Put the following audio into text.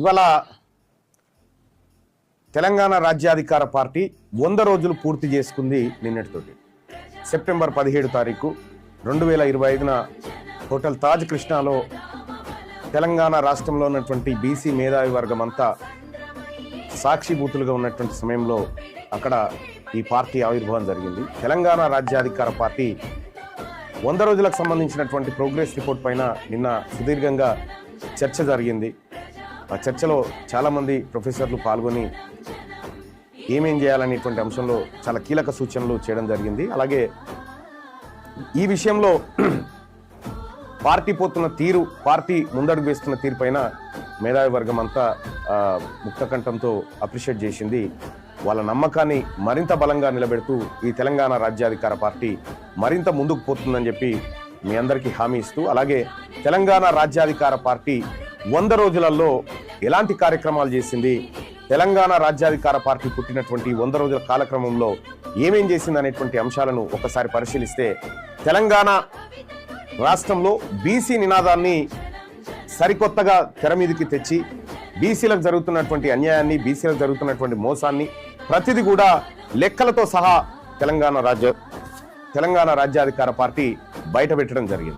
ఇవాళ తెలంగాణ రాజ్యాధికార పార్టీ వంద రోజులు పూర్తి చేసుకుంది నిన్నటితోటి. సెప్టెంబర్ పదిహేడు తారీఖు రెండు వేల ఇరవై ఐదున హోటల్ తాజ్ కృష్ణాలో తెలంగాణ రాష్ట్రంలో ఉన్నటువంటి బీసీ మేధావి వర్గం అంతా సాక్షిభూతులుగా ఉన్నటువంటి సమయంలో అక్కడ ఈ పార్టీ ఆవిర్భావం జరిగింది. తెలంగాణ రాజ్యాధికార పార్టీ వంద రోజులకు సంబంధించినటువంటి ప్రోగ్రెస్ రిపోర్ట్ పైన నిన్న సుదీర్ఘంగా చర్చ జరిగింది. ఆ చర్చలో చాలామంది ప్రొఫెసర్లు పాల్గొని ఏమేం చేయాలనేటువంటి అంశంలో చాలా కీలక సూచనలు చేయడం జరిగింది. అలాగే ఈ విషయంలో పార్టీ పోతున్న తీరు పార్టీ ముందడుగు వేస్తున్న తీరుపైన మేధావి వర్గం అంతా ముక్తకంఠంతో అప్రిషియేట్ చేసింది. వాళ్ళ నమ్మకాన్ని మరింత బలంగా నిలబెడుతూ ఈ తెలంగాణ రాజ్యాధికార పార్టీ మరింత ముందుకు పోతుందని చెప్పి మీ అందరికీ హామీ ఇస్తూ అలాగే తెలంగాణ రాజ్యాధికార పార్టీ వంద రోజులలో ఎలాంటి కార్యక్రమాలు చేసింది? తెలంగాణ రాజ్యాధికార పార్టీ పుట్టినటువంటి వంద రోజుల కాలక్రమంలో ఏమేం చేసింది అనేటువంటి అంశాలను ఒకసారి పరిశీలిస్తే తెలంగాణ రాష్ట్రంలో బీసీ నినాదాన్ని సరికొత్తగా తెర మీదకి తెచ్చి బీసీలకు జరుగుతున్నటువంటి అన్యాయాన్ని బీసీలకు జరుగుతున్నటువంటి మోసాన్ని ప్రతిదీ కూడా లెక్కలతో సహా తెలంగాణ రాజ్య తెలంగాణ రాజ్యాధికార పార్టీ బయట పెట్టడం జరిగింది.